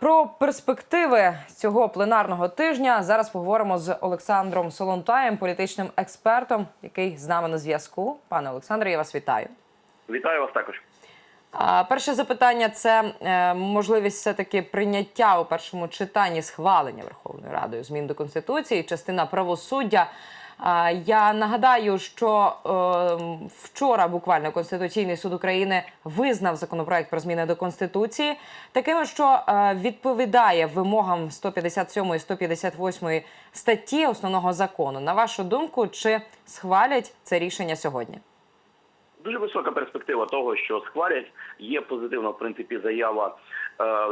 Про перспективи цього пленарного тижня зараз поговоримо з Олександром Солонтаєм, політичним експертом, який з нами на зв'язку. Пане Олександре, я вас вітаю. Вітаю вас також. Перше запитання це е, можливість все таки прийняття у першому читанні схвалення Верховною Радою змін до конституції, частина правосуддя. Я нагадаю, що е, вчора буквально Конституційний суд України визнав законопроект про зміни до конституції такими, що е, відповідає вимогам 157 і 158 статті основного закону. На вашу думку, чи схвалять це рішення сьогодні? Дуже висока перспектива того, що схвалять. Є позитивна в принципі заява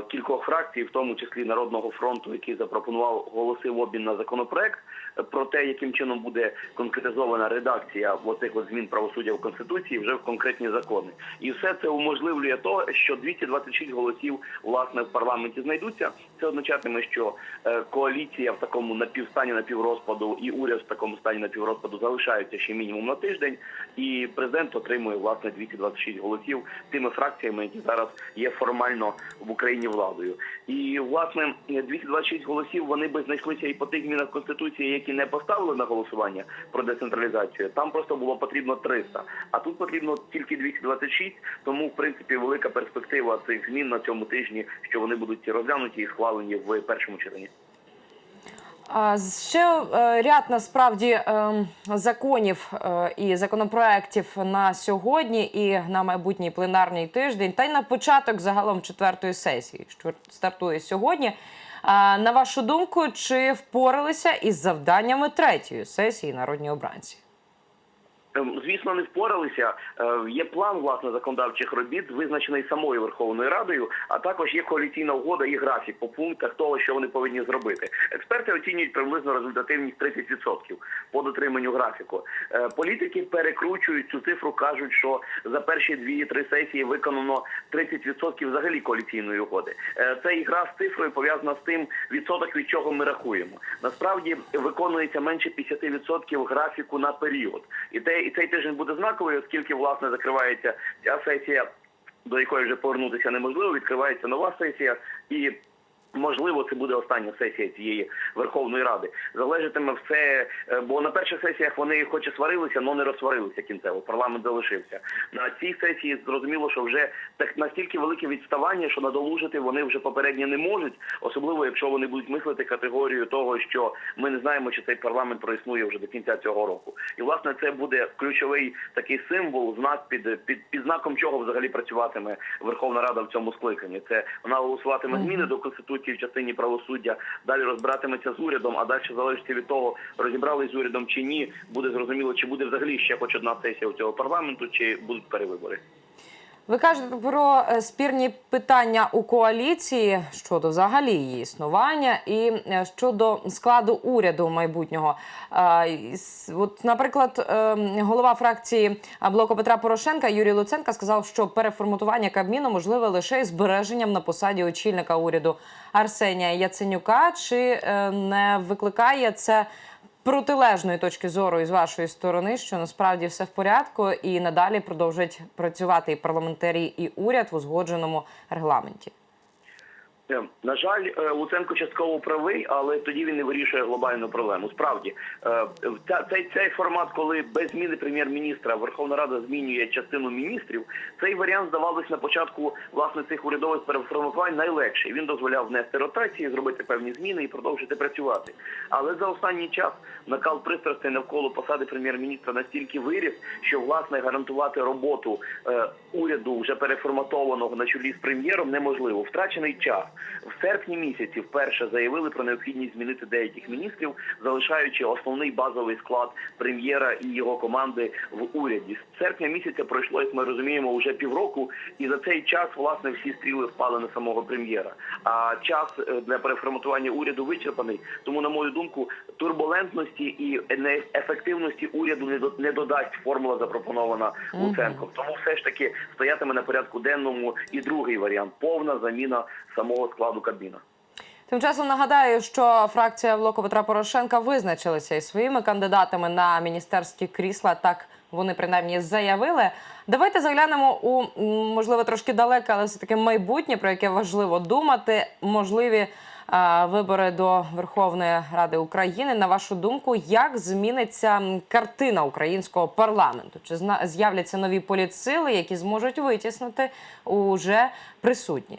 кількох фракцій, в тому числі Народного фронту, який запропонував голоси в обмін на законопроект е, про те, яким чином буде конкретизована редакція оцих от змін правосуддя в конституції вже в конкретні закони. І все це уможливлює то, що 226 голосів власне в парламенті знайдуться. Це означатиме, що е, коаліція в такому напівстані напіврозпаду і уряд в такому стані напіврозпаду залишаються ще мінімум на тиждень, і президент отримує власне 226 голосів тими фракціями, які зараз є формально в Україні владою. І власне 226 голосів вони би знайшлися і по тих змінах конституції, які не поставили на голосування про децентралізацію. Там просто було потрібно 300, а тут потрібно тільки 226, Тому в принципі велика перспектива цих змін на цьому тижні, що вони будуть розглянуті і схвалені в першому читанні. Ще е, ряд насправді е, законів е, і законопроєктів на сьогодні і на майбутній пленарний тиждень, та й на початок загалом четвертої сесії, що стартує сьогодні. На вашу думку, чи впоралися із завданнями третьої сесії народні обранці? Ем, Звісно, не впоралися. Е, Є план власне законодавчих робіт, визначений самою Верховною Радою, а також є коаліційна угода і графік по пунктах того, що вони повинні зробити. Експерти оцінюють приблизно результативність 30% по дотриманню графіку. Е, Політики перекручують цю цифру, кажуть, що за перші дві-три сесії виконано 30% взагалі коаліційної угоди. Е, Це і гра з цифрою пов'язана з тим відсоток, від чого ми рахуємо. Насправді виконується менше 50% графіку на період, і те і цей тиждень буде знаковий, оскільки власне закривається ця сесія, до якої вже повернутися неможливо. Відкривається нова сесія і. Можливо, це буде остання сесія цієї Верховної Ради. Залежатиме все, е, бо на перших сесіях вони хоч і сварилися, але не розсварилися кінцево. Парламент залишився. На цій сесії зрозуміло, що вже так настільки велике відставання, що надолужити вони вже попередньо не можуть, особливо якщо вони будуть мислити категорію того, що ми не знаємо, чи цей парламент проіснує вже до кінця цього року. І власне це буде ключовий такий символ, знак під під, під знаком чого взагалі працюватиме Верховна Рада в цьому скликанні. Це вона голосуватиме зміни до конституції в частині правосуддя, далі розбиратиметься з урядом, а далі залежить від того, розібрались з урядом чи ні, буде зрозуміло, чи буде взагалі ще хоч одна сесія у цього парламенту, чи будуть перевибори. Ви кажете про е, спірні питання у коаліції щодо взагалі її існування і е, щодо складу уряду майбутнього. От, наприклад, е, голова фракції блоку Петра Порошенка Юрій Луценка сказав, що переформатування Кабміну можливе лише із збереженням на посаді очільника уряду Арсенія Яценюка. Чи не викликає це? Протилежної точки зору із вашої сторони, що насправді все в порядку, і надалі продовжують працювати і парламентарі, і уряд в узгодженому регламенті. Е, На жаль, е, Луценко частково правий, але тоді він не вирішує глобальну проблему. Справді, е, цей, цей формат, коли без зміни прем'єр-міністра Верховна Рада змінює частину міністрів, цей варіант здавалось на початку власне цих урядових переформувань найлегший. Він дозволяв внести ротації, зробити певні зміни і продовжити працювати. Але за останній час накал пристрастей навколо посади прем'єр-міністра настільки виріс, що власне гарантувати роботу уряду вже переформатованого на чолі з прем'єром неможливо. Втрачений час в серпні місяці вперше заявили про необхідність змінити деяких міністрів, залишаючи основний базовий склад прем'єра і його команди в уряді. З серпня місяця пройшло, як ми розуміємо, вже півроку, і за цей час власне всі стріли впали на самого прем'єра. А час е, для переформатування уряду вичерпаний. Тому, на мою думку, турбулентності і ефективності уряду не додасть формула запропонована Луценком. Тому все ж таки стоятиме на порядку денному і другий варіант повна заміна самого складу Кабміна. Тим часом нагадаю, що фракція блоку Петра Порошенка визначилася із своїми кандидатами на міністерські крісла. Так вони принаймні заявили. Давайте заглянемо у можливо трошки далеке, але все таки майбутнє, про яке важливо думати. Можливі а, вибори до Верховної Ради України. На вашу думку, як зміниться картина українського парламенту? Чи з'являться нові політсили, які зможуть витіснити уже присутні?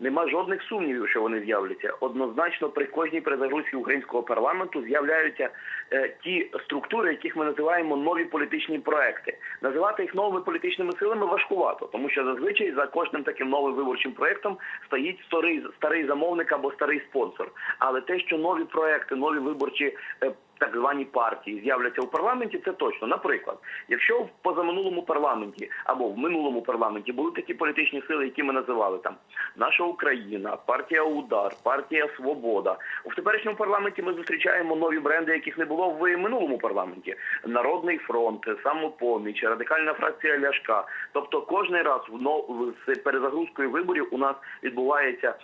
Нема жодних сумнівів, що вони з'являться. Однозначно, при кожній перезагрузці українського парламенту з'являються е, ті структури, яких ми називаємо нові політичні проекти. Називати їх новими політичними силами важкувато, тому що зазвичай за кожним таким новим виборчим проектом стоїть старий старий замовник або старий спонсор. Але те, що нові проекти, нові виборчі. е, так звані партії з'являться у парламенті, це точно. Наприклад, якщо в позаминулому парламенті або в минулому парламенті були такі політичні сили, які ми називали там наша Україна, партія Удар, партія Свобода. У теперішньому парламенті ми зустрічаємо нові бренди, яких не було в минулому парламенті: Народний фронт, самопоміч, радикальна фракція Ляшка. Тобто, кожний раз в з перезагрузкою виборів у нас відбувається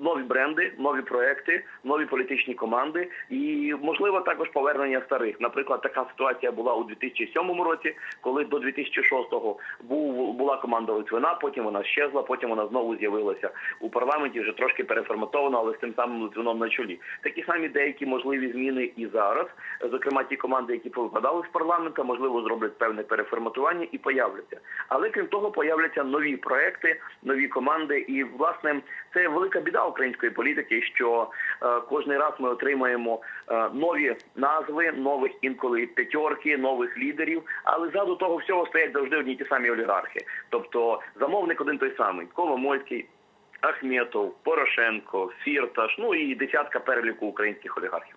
нові бренди, нові проекти, нові політичні команди і можливо також повернення старих. Наприклад, така ситуація була у 2007 році, коли до 2006-го був була команда Литвина, потім вона щезла, потім вона знову з'явилася у парламенті, вже трошки переформатована, але з тим самим Литвином на чолі. Такі самі деякі можливі зміни і зараз. Зокрема, ті команди, які повипадали з парламента, можливо, зроблять певне переформатування і появляться. Але крім того, появляться нові проекти, нові команди. І власне це велика біда української політики, що е, кожний раз ми отримаємо е, нові назви, нових інколи п'ятерки, нових лідерів. Але ззаду того всього стоять завжди одні ті самі олігархи. Тобто замовник один той самий Коломойський, Ахметов, Порошенко, Фірташ, ну і десятка переліку українських олігархів.